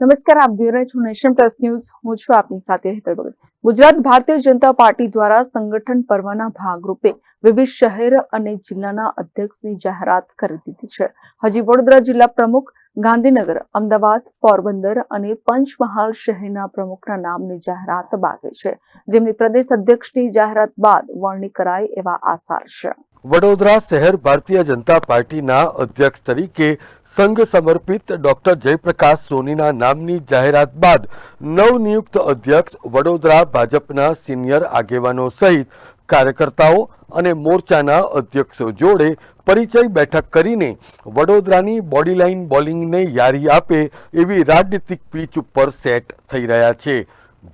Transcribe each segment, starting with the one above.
નમસ્કાર, આપ જોઈ રહ્યા છો નેશન પ્લસ ન્યૂઝ. હું છું આપની સાથે હેતલ ભગત ગુજરાત ભારતીય જનતા પાર્ટી દ્વારા સંગઠન પર્વના ભાગરૂપે વિવિધ શહેર અને જિલ્લાના અધ્યક્ષની જાહેરાત કરી દીધી છે. હજી વડોદરા જિલ્લા પ્રમુખ ગાંધીનગર, અમદાવાદ, પોરબંદર અને પંચમહાલ શહેરના પ્રમુખના નામની જાહેરાત બાકી છે. જેમની પ્રદેશ અધ્યક્ષની જાહેરાત બાદ વરણી કરાય એવા આસાર છે. વડોદરા શહેર ભારતીય જનતા પાર્ટીના અધ્યક્ષ તરીકે સંઘ સમર્પિત ડોક્ટર જયપ્રકાશ સોનીના નામની જાહેરાત બાદ નવનિયુક્ત અધ્યક્ષ વડોદરા ભાજપના સિનિયર આગેવાનો સહિત કાર્યકર્તાઓ અને મોરચાના અધ્યક્ષો જોડે પરિચય બેઠક કરીને વડોદરાની બોડીલાઇન બોલિંગને યારી આપે એવી રાજનીતિક પીચ ઉપર સેટ થઈ રહ્યા છે.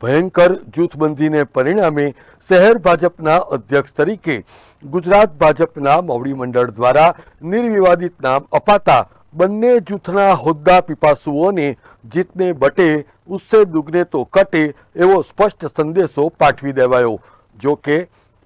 ભયંકર જૂથબંધીને પરિણામે શહેર ભાજપના અધ્યક્ષ તરીકે ગુજરાત ભાજપના મવડી મંડળ દ્વારા નિર્વિવાદિત નામ અપાતા બંને જૂથના હોદ્દા પીપાસુઓને જીતને બટે, ઉસ્સે દુગને તો કટે એવો સ્પષ્ટ સંદેશો પાઠવી દેવાયો. જો કે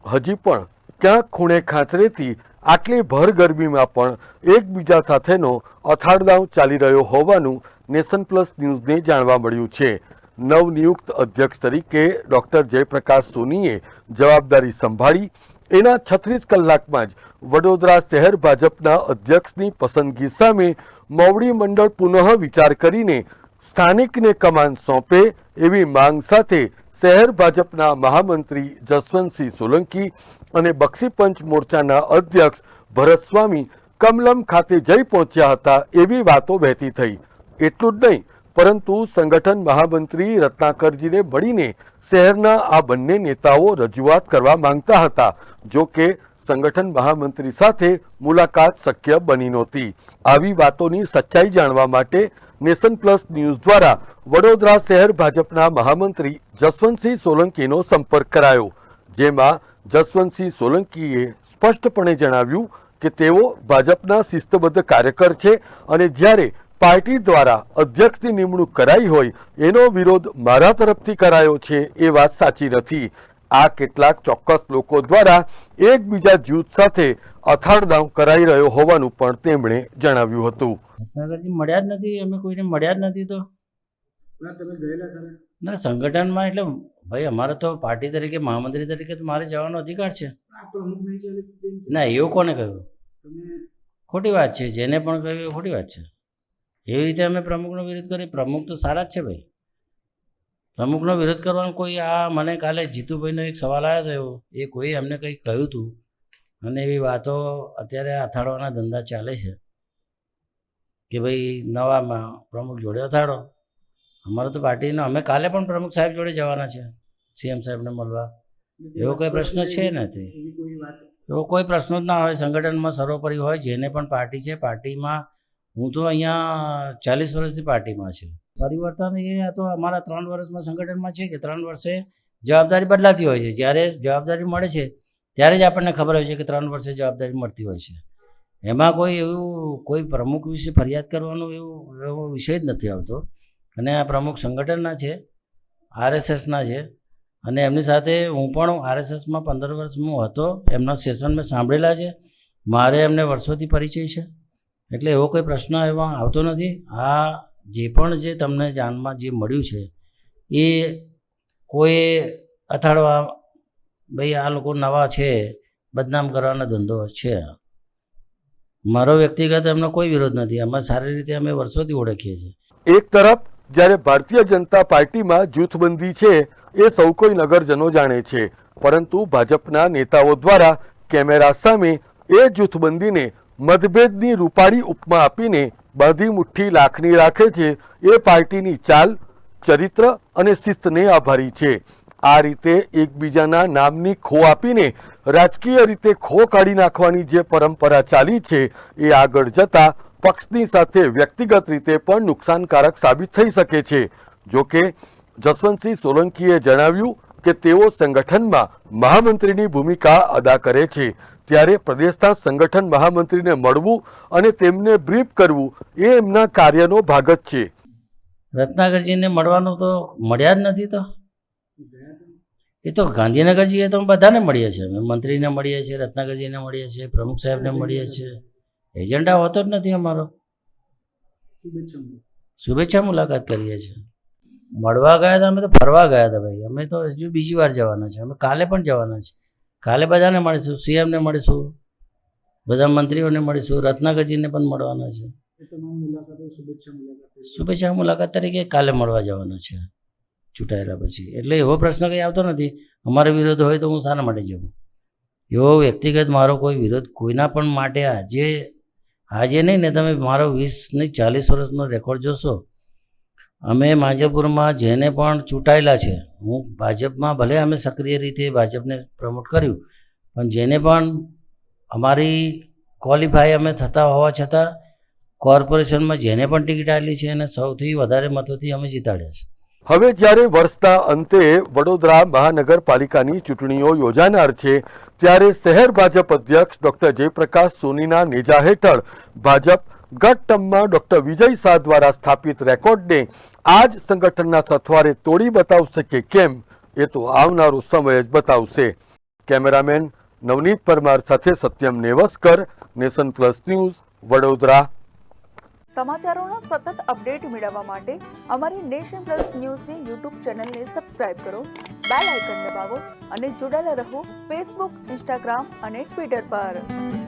હજી પણ ક્યાંક ખૂણે ખાંચરેથી આટલી ભર ગરમીમાં પણ એકબીજા સાથેનો અથાડદાવ ચાલી રહ્યો હોવાનું નેશન પ્લસ ન્યૂઝને જાણવા મળ્યું છે. નવનિયુક્ત અધ્યક્ષ તરીકે ડોક્ટર જયપ્રકાશ સોનીએ જવાબદારી સંભાળી એના છત્રીસ કલાકમાં જ વડોદરા શહેર ભાજપના અધ્યક્ષની પસંદગી સામે મોવડી મંડળ પુનઃ વિચાર કરીને સ્થાનિકને કમાન સોંપે એવી માંગ સાથે શહેર ભાજપના મહામંત્રી જસવંતસિંહ સોલંકી અને બક્ષીપંચ મોરચાના અધ્યક્ષ ભરતસ્વામી કમલમ ખાતે જઈ પહોંચ્યા હતા એવી વાતો વહેતી થઈ. એટલું જ નહીં પરંતુ સંગઠન મહામંત્રી રત્નાકરજીને મળીને શહેરના આ બંને નેતાઓ રજૂઆત કરવા માંગતા હતા, જો કે સંગઠન મહામંત્રી સાથે મુલાકાત શક્ય બની નહોતી. આવી વાતોની સચ્ચાઈ જાણવા માટે નેશન પ્લસ ન્યૂઝ દ્વારા વડોદરા શહેર ભાજપના મહામંત્રી જસવંતસિંહ સોલંકીનો સંપર્ક કરાયો, જેમાં જસવંતસિંહ સોલંકીએ સ્પષ્ટપણે જણાવ્યું કે તેઓ ભાજપના શિસ્તબદ્ધ કાર્યકર છે અને જ્યારે પાર્ટી દ્વારા અધ્યક્ષની નિમણૂક કરાઈ હોય એનો વિરોધ મારા તરફથી કરાયો છે એ વાત સાચી નથી. આ કેટલાક ચોક્કસ લોકો દ્વારા એકબીજા જૂથ સાથે અથાણદાવ કરાઈ રહ્યો હોવાનું પણ તેમણે જણાવ્યું હતું. રત્નાકરજી મળ્યા જ નથી? અમે કોઈને મળ્યા જ નથી તો? ના સંગઠનમાં એટલે ભાઈ અમારે તો પાર્ટી તરીકે મહામંત્રી તરીકે તો મારે જવાનો અધિકાર છે? ના એવું કોને કહ્યું? ખોટી વાત છે જેને પણ કહ્યું એ ખોટી વાત છે. એવી રીતે અમે પ્રમુખનો વિરોધ કરી. પ્રમુખ તો સારા જ છે ભાઈ. પ્રમુખનો વિરોધ કરવાનો કોઈ આ મને કાલે જીતુભાઈનો એક સવાલ આવ્યો હતો એ કોઈ અમને કંઈક કહ્યું હતું અને એવી વાતો અત્યારે અથાડવાના ધંધા ચાલે છે. કે ભાઈ નવામાં પ્રમુખ જોડે અથાડો અમારો તો પાર્ટીનો, અમે કાલે પણ પ્રમુખ સાહેબ જોડે જવાના છે. સીએમ સાહેબને મળવા. એવો કોઈ પ્રશ્ન છે નથી. એવો કોઈ પ્રશ્ન જ ના હોય સંગઠનમાં સર્વોપરી હોય જેને પણ પાર્ટી છે, પાર્ટીમાં હું તો અહીંયા ચાલીસ વર્ષથી પાર્ટીમાં છું. પરિવર્તન એ તો અમારા ત્રણ વર્ષમાં સંગઠનમાં છે કે ત્રણ વર્ષે જવાબદારી બદલાતી હોય છે. જ્યારે જવાબદારી મળે છે, ત્યારે જ આપણને ખબર હોય છે કે ત્રણ વર્ષે જવાબદારી મળતી હોય છે. એમાં કોઈ એવું, કોઈ પ્રમુખ વિશે ફરિયાદ કરવાનો એવું, એવો વિષય જ નથી આવતો. અને આ પ્રમુખ સંગઠનના છે, આરએસએસના છે. અને એમની સાથે હું પણ આરએસએસમાં પંદર વર્ષ હું હતો. એમના સેશન મેં સાંભળેલા છે. મારે એમને વર્ષોથી પરિચય છે. એટલે એવો કોઈ પ્રશ્ન એમાં આવતો નથી. આ જે પણ જે તમને જાનમાં જે મળ્યું છે, એ કોઈ અથાડવા ભાઈ આ લોકો નવા છે, બદનામ કરવાનો ધંધો છે. મારો વ્યક્તિગત એમનો કોઈ વિરોધ નથી. અમે સારી રીતે અમે વર્ષોથી ઓળખીએ છીએ. એક તરફ, જ્યારે ભારતીય જનતા પાર્ટીમાં જૂથબંધી છે, એ સૌ કોઈ નગરજનો જાણે છે. પરંતુ ભાજપના નેતાઓ દ્વારા કેમેરા સામે એ જૂથબંધીને મતભેદની રૂપાળી ઉપમા આપીને બધી મુઠ્ઠી લાખની રાખે છે. એ પાર્ટીની ચાલ, ચરિત્ર અને શિસ્તને આભારી છે. આ રીતે એકબીજાના નામની ખો આપીને રાજકીય રીતે ખો કાઢી નાખવાની જે પરંપરા ચાલી છે, એ આગળ જતા પક્ષની સાથે વ્યક્તિગત રીતે પણ નુકસાનકારક સાબિત થઈ શકે છે. જોકે જસવંતસિંહ સોલંકીએ જણાવ્યું કે તેઓ સંગઠનમાં મહામંત્રીની ભૂમિકા અદા કરે છે. ત્યારે પ્રદેશના સંગઠન મહામંત્રીને મળવું અને તેમને બ્રીફ કરવું એ એમના કાર્યનો ભાગ જ છે. રત્નાકરજીને મળવાનું તો મળ્યા જ નથી તો? એ તો ગાંધીનગરજીએ તો અમે બધાને મળીએ છીએ અમે મંત્રીને મળીએ છીએ રત્નાકરજીને મળીએ છીએ પ્રમુખ સાહેબને મળીએ છીએ એજન્ડા હોતો જ નથી અમારો. શુભેચ્છા મુલાકાત કરીએ છીએ. મળવા ગયા હતા, અમે તો ફરવા ગયા હતા ભાઈ. અમે તો હજુ બીજી વાર જવાના છે અમે કાલે પણ જવાના છે કાલે બધાને મળીશું સીએમને મળીશું, બધા મંત્રીઓને મળીશું રત્નાગરજીને પણ મળવાના છે. શુભેચ્છા મુલાકાત તરીકે કાલે મળવા જવાના છે. ચૂંટાયેલા પછી. એટલે એવો પ્રશ્ન કંઈ આવતો નથી. અમારો વિરોધ હોય તો હું શાના માટે જવું? એવો વ્યક્તિગત મારો કોઈ વિરોધ કોઈના પણ માટે આજે આજે નહીં ને તમે મારો વીસ નહીં, ચાલીસ વર્ષનો રેકોર્ડ જોશો અમે માજપુરમાં જેને પણ ચૂંટાયેલા છે, હું ભાજપમાં ભલે અમે સક્રિય રીતે ભાજપને પ્રમોટ કર્યું, પણ જેને પણ અમારી ક્વોલિફાય અમે થતા હોવા છતાં કોર્પોરેશનમાં જેને પણ ટિકિટ આપેલી છે, એને સૌથી વધારે મતોથી અમે જીતાડ્યા છે. હવે જ્યારે વર્ષના અંતે વડોદરા મહાનગરપાલિકાની ચૂંટણીઓ યોજાનાર છે, ત્યારે શહેર ભાજપ અધ્યક્ષ ડોક્ટર જયપ્રકાશ સોનીના નેજા હેઠળ ભાજપ ગત ટર્મમાં ડોક્ટર વિજય શાહ દ્વારા સ્થાપિત રેકોર્ડને આ જ સંગઠનના સથવારે તોડી બતાવશે કે કેમ એ તો આવનારો સમય જ બતાવશે. કેમેરામેન નવનીત પરમાર સાથે Satyam Nevaskar, Nation Plus News, Vadodara. સમાચારોના સતત અપડેટ મેળવવા માટે અમારી નેશન પ્લસ ન્યૂઝની યુટ્યુબ ચેનલને સબસ્ક્રાઇબ કરો, બેલ આઇકન દબાવો અને જોડાયેલા રહો ફેસબુક, ઇન્સ્ટાગ્રામ અને ટ્વિટર પર.